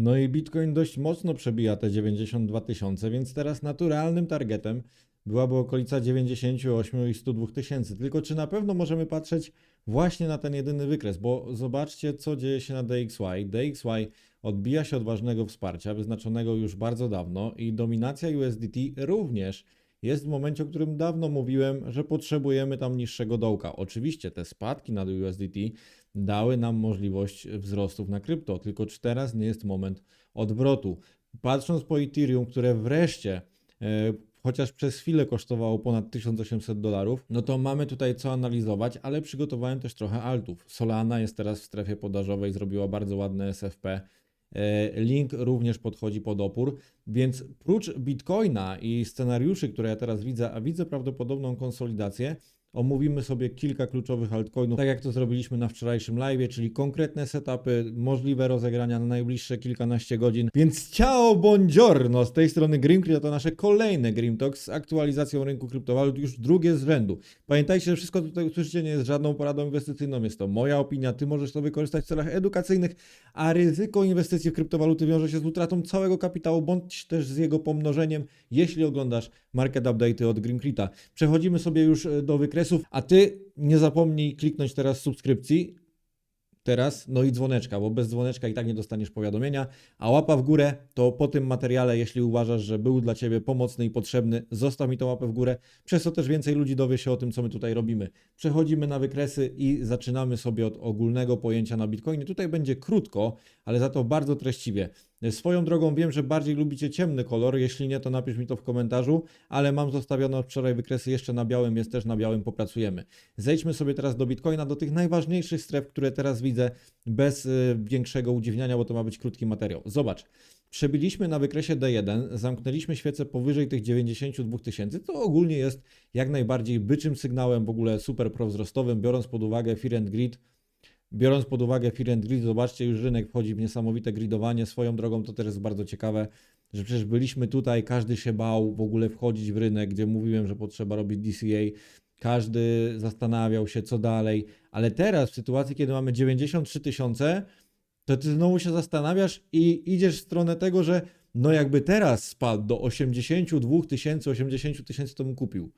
No i Bitcoin dość mocno przebija te 92 tysiące, więc teraz naturalnym targetem byłaby okolica 98 i 102 tysięcy. Tylko czy na pewno możemy patrzeć właśnie na ten jedyny wykres? Bo zobaczcie, co dzieje się na DXY. DXY odbija się od ważnego wsparcia, wyznaczonego już bardzo dawno i dominacja USDT również jest w momencie, o którym dawno mówiłem, że potrzebujemy tam niższego dołka. Oczywiście te spadki nad USDT dały nam możliwość wzrostów na krypto, tylko czy teraz nie jest moment odwrotu. Patrząc po Ethereum, które wreszcie e, chociaż przez chwilę kosztowało ponad 1800 dolarów, no to mamy tutaj co analizować, ale przygotowałem też trochę altów. Solana jest teraz w strefie podażowej, zrobiła bardzo ładne SFP. E, Link również podchodzi pod opór, więc prócz Bitcoina i scenariuszy, które ja teraz widzę, a widzę prawdopodobną konsolidację, omówimy sobie kilka kluczowych altcoinów, tak jak to zrobiliśmy na wczorajszym live, czyli konkretne setupy, możliwe rozegrania na najbliższe kilkanaście godzin. Więc ciao, buongiorno, z tej strony Grimcrypt, to nasze kolejne Grim Talks z aktualizacją rynku kryptowalut, już drugie z rzędu. Pamiętajcie, że wszystko tutaj usłyszycie nie jest żadną poradą inwestycyjną, jest to moja opinia, ty możesz to wykorzystać w celach edukacyjnych, a ryzyko inwestycji w kryptowaluty wiąże się z utratą całego kapitału, bądź też z jego pomnożeniem, jeśli oglądasz market update'y od Grimcrita. Przechodzimy sobie już e, do a ty nie zapomnij kliknąć teraz subskrypcji, teraz, no i dzwoneczka, bo bez dzwoneczka i tak nie dostaniesz powiadomienia, a łapa w górę to po tym materiale, jeśli uważasz, że był dla Ciebie pomocny i potrzebny, zostaw mi tą łapę w górę, przez co też więcej ludzi dowie się o tym, co my tutaj robimy. Przechodzimy na wykresy i zaczynamy sobie od ogólnego pojęcia na Bitcoinie. Tutaj będzie krótko, ale za to bardzo treściwie. Swoją drogą wiem, że bardziej lubicie ciemny kolor, jeśli nie, to napisz mi to w komentarzu, ale mam zostawione od wczoraj wykresy jeszcze na białym, jest też na białym, popracujemy. Zejdźmy sobie teraz do Bitcoina, do tych najważniejszych stref, które teraz widzę, bez y, większego udziwniania, bo to ma być krótki materiał. Zobacz, przebiliśmy na wykresie D1, zamknęliśmy świecę powyżej tych 92 tysięcy, to ogólnie jest jak najbardziej byczym sygnałem, w ogóle super prowzrostowym, biorąc pod uwagę Fear and Greed, Biorąc pod uwagę Fear and Grid, zobaczcie, już rynek wchodzi w niesamowite gridowanie. Swoją drogą to też jest bardzo ciekawe, że przecież byliśmy tutaj, każdy się bał w ogóle wchodzić w rynek, gdzie mówiłem, że potrzeba robić DCA. Każdy zastanawiał się, co dalej, ale teraz w sytuacji, kiedy mamy 93 tysiące, to ty znowu się zastanawiasz i idziesz w stronę tego, że no jakby teraz spadł do 82 tysięcy, 80 tysięcy, to bym kupił.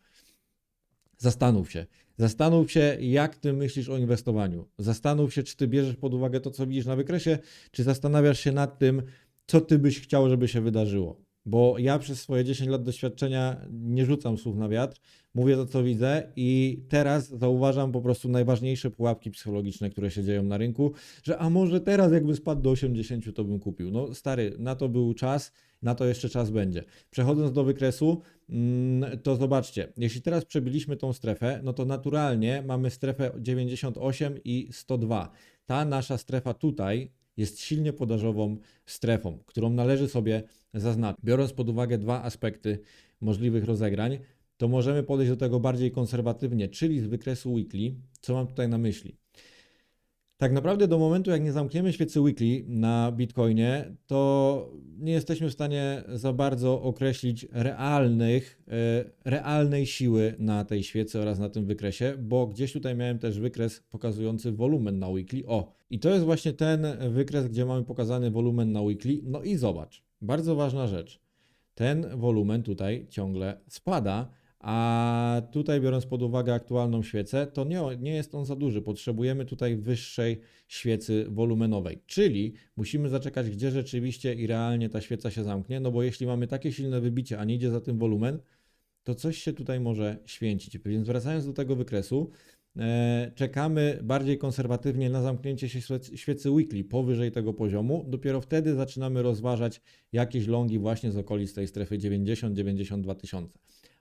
Zastanów się. Zastanów się, jak ty myślisz o inwestowaniu. Zastanów się, czy ty bierzesz pod uwagę to, co widzisz na wykresie, czy zastanawiasz się nad tym, co ty byś chciał, żeby się wydarzyło. Bo ja przez swoje 10 lat doświadczenia nie rzucam słów na wiatr, mówię to, co widzę i teraz zauważam po prostu najważniejsze pułapki psychologiczne, które się dzieją na rynku, że a może teraz jakby spadł do 80, to bym kupił. No stary, na to był czas, na to jeszcze czas będzie. Przechodząc do wykresu, mm, to zobaczcie, jeśli teraz przebiliśmy tą strefę, no to naturalnie mamy strefę 98 i 102. Ta nasza strefa tutaj jest silnie podażową strefą, którą należy sobie zaznaczyć. Biorąc pod uwagę dwa aspekty możliwych rozegrań, to możemy podejść do tego bardziej konserwatywnie, czyli z wykresu weekly. Co mam tutaj na myśli? Tak naprawdę do momentu, jak nie zamkniemy świecy weekly na Bitcoinie, to nie jesteśmy w stanie za bardzo określić realnych, e, realnej siły na tej świecy oraz na tym wykresie, bo gdzieś tutaj miałem też wykres pokazujący wolumen na weekly. O, i to jest właśnie ten wykres, gdzie mamy pokazany wolumen na weekly. No i zobacz, bardzo ważna rzecz. Ten wolumen tutaj ciągle spada, a tutaj biorąc pod uwagę aktualną świecę, to nie, nie jest on za duży. Potrzebujemy tutaj wyższej świecy wolumenowej, czyli musimy zaczekać, gdzie rzeczywiście i realnie ta świeca się zamknie, no bo jeśli mamy takie silne wybicie, a nie idzie za tym wolumen, to coś się tutaj może święcić. Więc wracając do tego wykresu, e, czekamy bardziej konserwatywnie na zamknięcie się świec- świecy weekly powyżej tego poziomu. Dopiero wtedy zaczynamy rozważać jakieś longi właśnie z okolic tej strefy 90-92 tysiące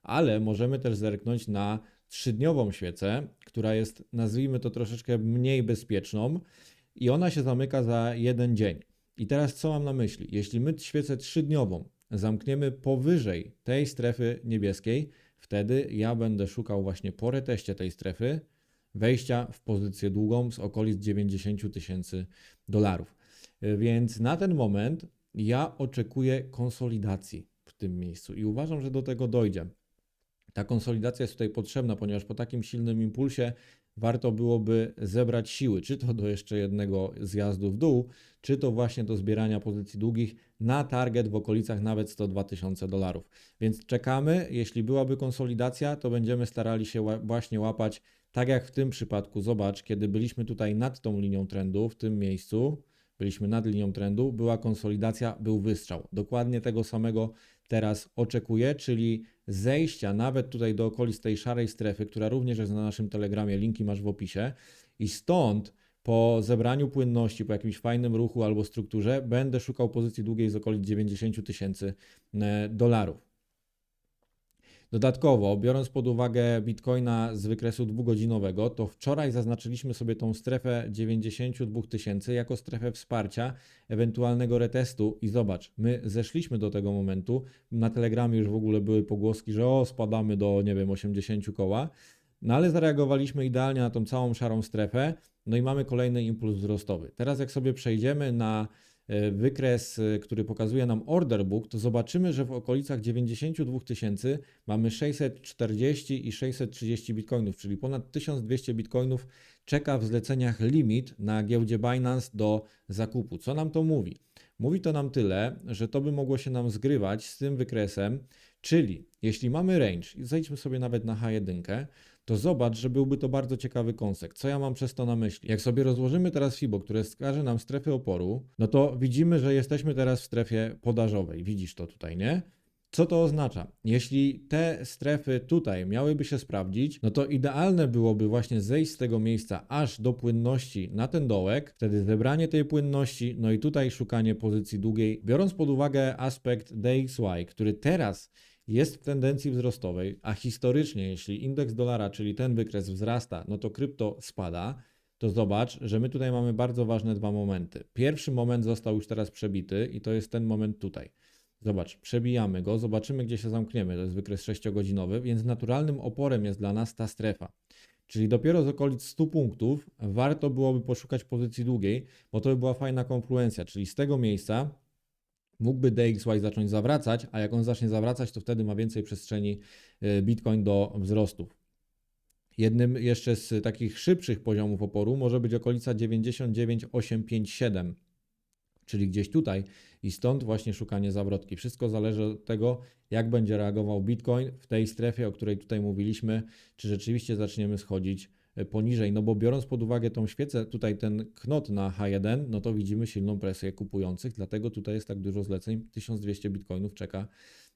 ale możemy też zerknąć na trzydniową świecę, która jest, nazwijmy to troszeczkę mniej bezpieczną i ona się zamyka za jeden dzień. I teraz co mam na myśli? Jeśli my świecę trzydniową zamkniemy powyżej tej strefy niebieskiej, wtedy ja będę szukał właśnie po reteście tej strefy wejścia w pozycję długą z okolic 90 tysięcy dolarów. Więc na ten moment ja oczekuję konsolidacji w tym miejscu i uważam, że do tego dojdzie. Ta konsolidacja jest tutaj potrzebna, ponieważ po takim silnym impulsie warto byłoby zebrać siły, czy to do jeszcze jednego zjazdu w dół, czy to właśnie do zbierania pozycji długich na target w okolicach nawet 102 tysiące dolarów. Więc czekamy, jeśli byłaby konsolidacja, to będziemy starali się ła- właśnie łapać, tak jak w tym przypadku, zobacz, kiedy byliśmy tutaj nad tą linią trendu, w tym miejscu, byliśmy nad linią trendu, była konsolidacja, był wystrzał. Dokładnie tego samego teraz oczekuję, czyli zejścia nawet tutaj do okolic tej szarej strefy, która również jest na naszym telegramie, linki masz w opisie i stąd po zebraniu płynności, po jakimś fajnym ruchu albo strukturze, będę szukał pozycji długiej z okolic 90 tysięcy e, dolarów. Dodatkowo, biorąc pod uwagę Bitcoina z wykresu dwugodzinowego, to wczoraj zaznaczyliśmy sobie tą strefę 92 tysięcy jako strefę wsparcia ewentualnego retestu. I zobacz, my zeszliśmy do tego momentu, na Telegramie już w ogóle były pogłoski, że o, spadamy do, nie wiem, 80 koła, no ale zareagowaliśmy idealnie na tą całą szarą strefę, no i mamy kolejny impuls wzrostowy. Teraz jak sobie przejdziemy na wykres, e, który pokazuje nam order book, to zobaczymy, że w okolicach 92 tysięcy mamy 640 i 630 bitcoinów, czyli ponad 1200 bitcoinów czeka w zleceniach limit na giełdzie Binance do zakupu. Co nam to mówi? Mówi to nam tyle, że to by mogło się nam zgrywać z tym wykresem, czyli jeśli mamy range zejdźmy sobie nawet na H1, to zobacz, że byłby to bardzo ciekawy konsekt. Co ja mam przez to na myśli? Jak sobie rozłożymy teraz FIBO, które wskaże nam strefy oporu, no to widzimy, że jesteśmy teraz w strefie podażowej. Widzisz to tutaj, nie? Co to oznacza? Jeśli te strefy tutaj miałyby się sprawdzić, no to idealne byłoby właśnie zejść z tego miejsca aż do płynności na ten dołek, wtedy zebranie tej płynności, no i tutaj szukanie pozycji długiej, biorąc pod uwagę aspekt DXY, który teraz jest w tendencji wzrostowej, a historycznie, jeśli indeks dolara, czyli ten wykres wzrasta, no to krypto spada, to zobacz, że my tutaj mamy bardzo ważne dwa momenty. Pierwszy moment został już teraz przebity i to jest ten moment tutaj. Zobacz, przebijamy go, zobaczymy gdzie się zamkniemy. To jest wykres 6-godzinowy, więc naturalnym oporem jest dla nas ta strefa. Czyli dopiero z okolic 100 punktów warto byłoby poszukać pozycji długiej, bo to by była fajna konfluencja, czyli z tego miejsca mógłby DXY zacząć zawracać, a jak on zacznie zawracać, to wtedy ma więcej przestrzeni y, Bitcoin do wzrostów. Jednym jeszcze z takich szybszych poziomów oporu może być okolica 99857, czyli gdzieś tutaj i stąd właśnie szukanie zawrotki. Wszystko zależy od tego, jak będzie reagował Bitcoin w tej strefie, o której tutaj mówiliśmy, czy rzeczywiście zaczniemy schodzić e, poniżej, no bo biorąc pod uwagę tą świecę, tutaj ten knot na H1, no to widzimy silną presję kupujących, dlatego tutaj jest tak dużo zleceń, 1200 bitcoinów czeka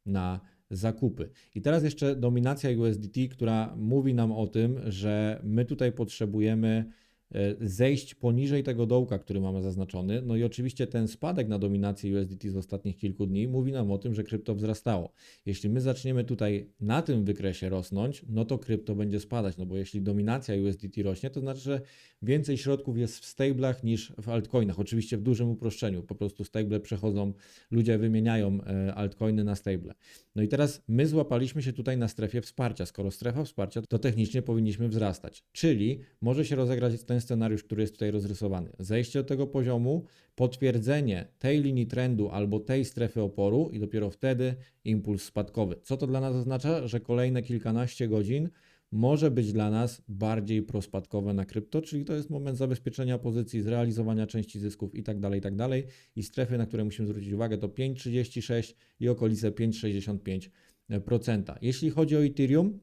na zakupy. I teraz jeszcze dominacja USDT, która mówi nam o tym, że my tutaj potrzebujemy e, zejść poniżej tego dołka, który mamy zaznaczony. No i oczywiście ten spadek na dominację USDT z ostatnich kilku dni mówi nam o tym, że krypto wzrastało. Jeśli my zaczniemy tutaj na tym wykresie rosnąć, no to krypto będzie spadać, no bo jeśli dominacja USDT rośnie, to znaczy, że więcej środków jest w stablach niż w altcoinach. Oczywiście w dużym uproszczeniu, po prostu stable przechodzą, ludzie wymieniają e, altcoiny na stable. No i teraz my złapaliśmy się tutaj na strefie wsparcia. Skoro strefa wsparcia, to technicznie powinniśmy wzrastać. Czyli może się rozegrać ten scenariusz, który jest tutaj rozrysowany. Zejście do tego poziomu, potwierdzenie tej linii trendu albo tej strefy oporu i dopiero wtedy impuls spadkowy. Co to dla nas oznacza? Że kolejne kilkanaście godzin może być dla nas bardziej prospadkowe na krypto, czyli to jest moment zabezpieczenia pozycji, zrealizowania części zysków i tak dalej, i tak strefy, na które musimy zwrócić uwagę, to 5,36 i okolice 5,65%. Jeśli chodzi o Ethereum,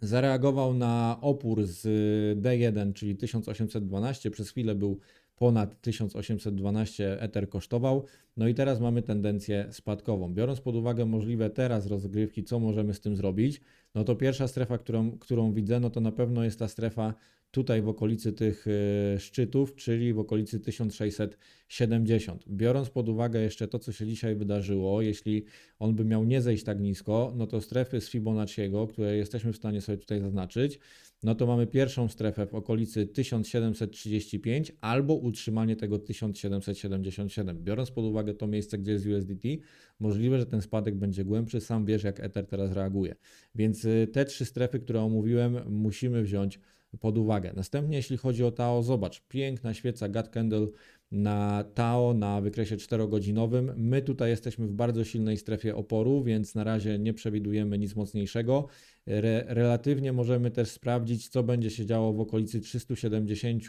zareagował na opór z D1, czyli 1812, przez chwilę był ponad 1812 Ether kosztował, no i teraz mamy tendencję spadkową. Biorąc pod uwagę możliwe teraz rozgrywki, co możemy z tym zrobić, no to pierwsza strefa, którą, którą widzę, no to na pewno jest ta strefa tutaj w okolicy tych y, szczytów, czyli w okolicy 1670. Biorąc pod uwagę jeszcze to, co się dzisiaj wydarzyło, jeśli on by miał nie zejść tak nisko, no to strefy z Fibonacciego, które jesteśmy w stanie sobie tutaj zaznaczyć, no to mamy pierwszą strefę w okolicy 1735 albo utrzymanie tego 1777. Biorąc pod uwagę to miejsce, gdzie jest USDT, możliwe, że ten spadek będzie głębszy. Sam wiesz, jak Ether teraz reaguje. Więc y, te trzy strefy, które omówiłem, musimy wziąć pod uwagę. Następnie, jeśli chodzi o Tao, zobacz, piękna świeca God Candle na Tao na wykresie 4-godzinowym. My tutaj jesteśmy w bardzo silnej strefie oporu, więc na razie nie przewidujemy nic mocniejszego. Re, relatywnie możemy też sprawdzić, co będzie się działo w okolicy 370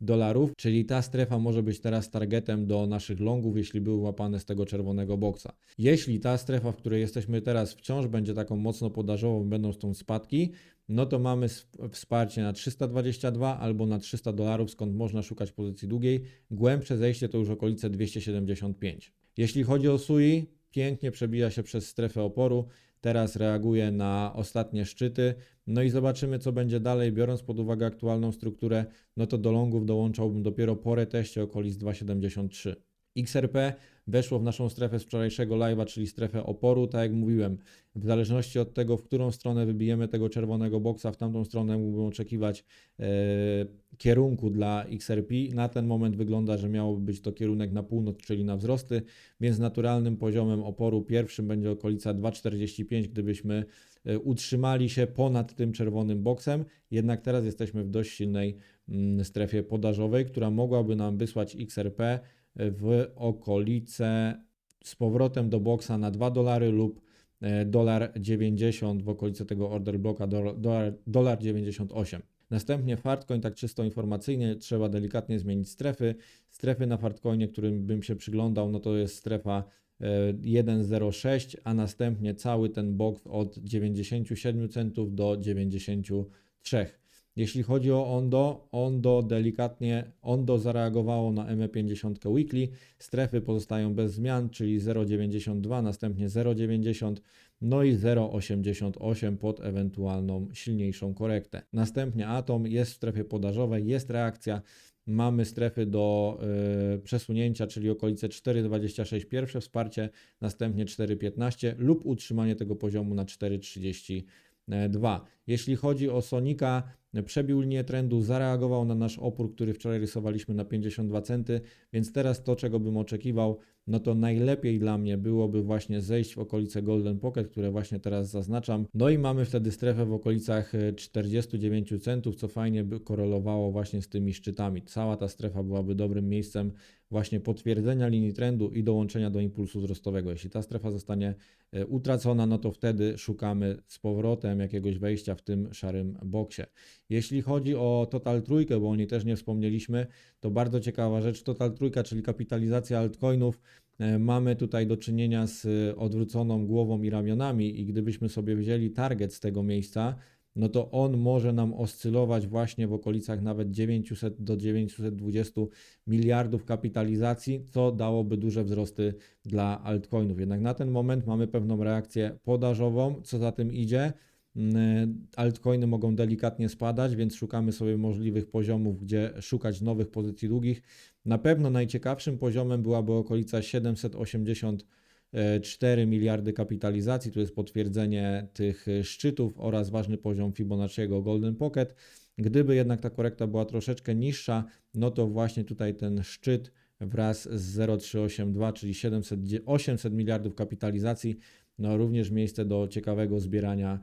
dolarów, czyli ta strefa może być teraz targetem do naszych longów, jeśli były łapane z tego czerwonego boksa. Jeśli ta strefa, w której jesteśmy teraz, wciąż będzie taką mocno podażową, będą stąd spadki, no to mamy wsparcie na 322 albo na 300 dolarów, skąd można szukać pozycji długiej. Głębsze zejście to już okolice 275. Jeśli chodzi o SUI, pięknie przebija się przez strefę oporu. Teraz reaguje na ostatnie szczyty. No i zobaczymy, co będzie dalej. Biorąc pod uwagę aktualną strukturę, no to do longów dołączałbym dopiero po reteście okolic 2,73. XRP weszło w naszą strefę z wczorajszego live'a, czyli strefę oporu. Tak jak mówiłem, w zależności od tego, w którą stronę wybijemy tego czerwonego boksa, w tamtą stronę mógłbym oczekiwać e, kierunku dla XRP. Na ten moment wygląda, że miałoby być to kierunek na północ, czyli na wzrosty, więc naturalnym poziomem oporu pierwszym będzie okolica 2,45, gdybyśmy e, utrzymali się ponad tym czerwonym boksem. Jednak teraz jesteśmy w dość silnej mm, strefie podażowej, która mogłaby nam wysłać XRP w okolice z powrotem do boksa na 2 dolary lub e, dolar 90 w okolice tego order bloka dolar, dolar 98. Następnie Fartcoin, tak czysto informacyjnie, trzeba delikatnie zmienić strefy. Strefy na Fartcoinie, którym bym się przyglądał, no to jest strefa 1,06, e, a następnie cały ten box od 97 centów do 93. Jeśli chodzi o Ondo, Ondo delikatnie, Ondo zareagowało na ME50 Weekly, strefy pozostają bez zmian, czyli 0,92, następnie 0,90, no i 0,88 pod ewentualną silniejszą korektę. Następnie Atom jest w strefie podażowej, jest reakcja, mamy strefy do y, przesunięcia, czyli okolice 4,26 pierwsze wsparcie, następnie 4,15 lub utrzymanie tego poziomu na 4,32. Jeśli chodzi o Sonika, przebił linię trendu, zareagował na nasz opór, który wczoraj rysowaliśmy na 52 centy, więc teraz to, czego bym oczekiwał, no to najlepiej dla mnie byłoby właśnie zejść w okolice Golden Pocket, które właśnie teraz zaznaczam. No i mamy wtedy strefę w okolicach 49 centów, co fajnie by korelowało właśnie z tymi szczytami. Cała ta strefa byłaby dobrym miejscem właśnie potwierdzenia linii trendu i dołączenia do impulsu wzrostowego. Jeśli ta strefa zostanie e, utracona, no to wtedy szukamy z powrotem jakiegoś wejścia w tym szarym boksie. Jeśli chodzi o Total Trójkę, bo o niej też nie wspomnieliśmy, to bardzo ciekawa rzecz. Total Trójka, czyli kapitalizacja altcoinów. E, mamy tutaj do czynienia z odwróconą głową i ramionami i gdybyśmy sobie wzięli target z tego miejsca, no to on może nam oscylować właśnie w okolicach nawet 900 do 920 miliardów kapitalizacji, co dałoby duże wzrosty dla altcoinów. Jednak na ten moment mamy pewną reakcję podażową, co za tym idzie. Mm, altcoiny mogą delikatnie spadać, więc szukamy sobie możliwych poziomów, gdzie szukać nowych pozycji długich. Na pewno najciekawszym poziomem byłaby okolica 780 4 miliardy kapitalizacji, tu jest potwierdzenie tych szczytów oraz ważny poziom Fibonacciego Golden Pocket. Gdyby jednak ta korekta była troszeczkę niższa, no to właśnie tutaj ten szczyt wraz z 0,382, czyli 700, 800 miliardów kapitalizacji, no również miejsce do ciekawego zbierania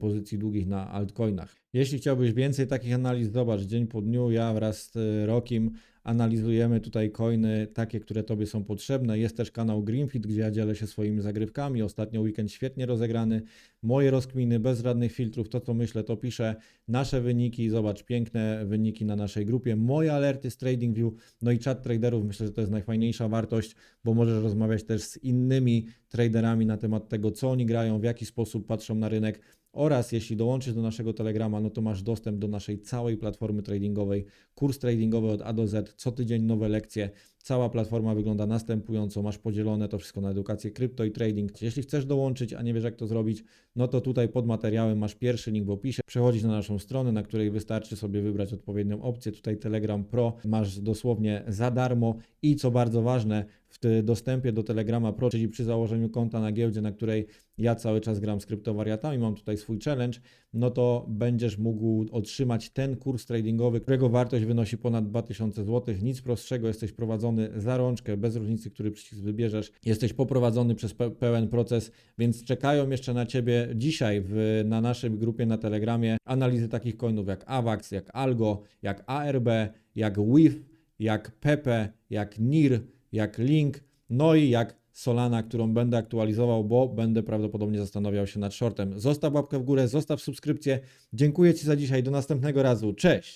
pozycji długich na altcoinach. Jeśli chciałbyś więcej takich analiz, zobacz dzień po dniu, ja wraz z y, Rokim analizujemy tutaj coiny takie, które Tobie są potrzebne. Jest też kanał Greenfit, gdzie ja dzielę się swoimi zagrywkami. Ostatnio weekend świetnie rozegrany. Moje rozkminy bez żadnych filtrów, to co myślę, to piszę. Nasze wyniki, zobacz, piękne wyniki na naszej grupie. Moje alerty z TradingView, no i chat traderów. Myślę, że to jest najfajniejsza wartość, bo możesz rozmawiać też z innymi traderami na temat tego, co oni grają, w jaki sposób patrzą na rynek oraz jeśli dołączysz do naszego Telegrama, no to masz dostęp do naszej całej platformy tradingowej, kurs tradingowy od A do Z, co tydzień nowe lekcje. Cała platforma wygląda następująco, masz podzielone to wszystko na edukację krypto i trading. Jeśli chcesz dołączyć, a nie wiesz jak to zrobić, no to tutaj pod materiałem masz pierwszy link w opisie. Przechodzisz na naszą stronę, na której wystarczy sobie wybrać odpowiednią opcję. Tutaj Telegram Pro masz dosłownie za darmo i co bardzo ważne, w dostępie do Telegrama Pro, czyli przy założeniu konta na giełdzie, na której ja cały czas gram z kryptowariatami, mam tutaj swój challenge, no to będziesz mógł otrzymać ten kurs tradingowy, którego wartość wynosi ponad 2000 zł. Nic prostszego, jesteś prowadzony za rączkę, bez różnicy, który przycisk wybierzesz. Jesteś poprowadzony przez pe pełen proces, więc czekają jeszcze na Ciebie dzisiaj w, na naszej grupie na Telegramie analizy takich coinów jak AVAX, jak Algo, jak ARB, jak WIF, jak Pepe, jak NIR, jak Link, no i jak Solana, którą będę aktualizował, bo będę prawdopodobnie zastanawiał się nad shortem. Zostaw łapkę w górę, zostaw subskrypcję. Dziękuję Ci za dzisiaj, do następnego razu. Cześć!